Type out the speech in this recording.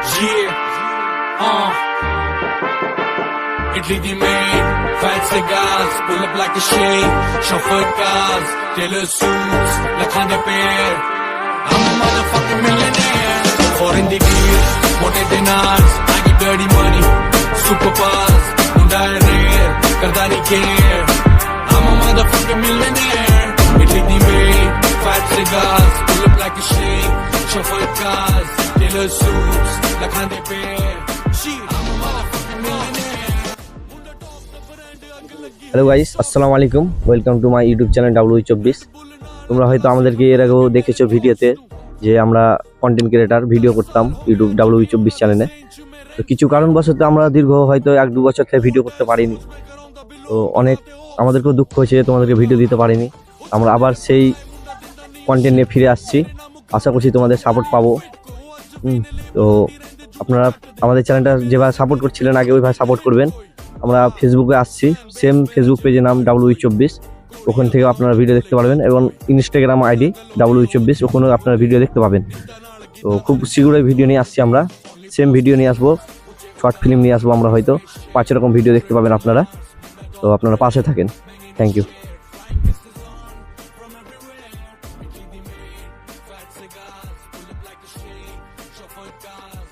Yeah, uh. Italy die Maid, falls der Gas, pull up like a shade, chauffeured cars, Taylor suits, like on. I'm a motherfucking millionaire. Foreign degrees, mote dinars, I get dirty money, super bars, and I rare, care. I'm a motherfucking millionaire. Italy die Maid, falls der Gas, pull up like a shade, chauffeured cars. Tailor suits, like millionaire. Hello guys আসসালামু আলাইকুম welcome to my YouTube channel W চব্বিশ তোমরা হয়তো আমাদেরকে এর আগেও দেখেছ ভিডিওতে যে আমরা কন্টেন্ট ক্রিয়েটার ভিডিও করতাম ইউটিউব ডাব্লিউ চব্বিশ চ্যানেলে তো কিছু কারণবশত আমরা দীর্ঘ হয়তো এক দু বছর থেকে ভিডিও করতে পারিনি। তো অনেক আমাদেরকেও দুঃখ হয়েছে তোমাদেরকে ভিডিও দিতে পারিনি। আমরা আবার সেই কন্টেন্ট নিয়ে ফিরে আসছি। আশা করছি তোমাদের সাপোর্ট পাবো। তো আপনারা আমাদের চ্যানেলটা যেভাবে সাপোর্ট করছিলেন, আগে ওইভাবে সাপোর্ট করবেন। আমরা ফেসবুকে আসছি সেম ফেসবুক পেজের নাম ডাব্লিউ চব্বিশ। ওখান থেকে আপনারা ভিডিও দেখতে পারবেন এবং ইনস্টাগ্রাম আইডি ডাব্লিউ চব্বিশ, ওখানেও আপনারা ভিডিও দেখতে পাবেন। তো খুব শীঘ্রই ভিডিও নিয়ে আসছি আমরা। সেম ভিডিও নিয়ে আসব শর্ট ফিল্ম নিয়ে আসব আমরা হয়তো। পাঁচ রকম ভিডিও দেখতে পাবেন আপনারা। তো আপনারা পাশে থাকেন। Thank you pull like a shade, shuffle gas.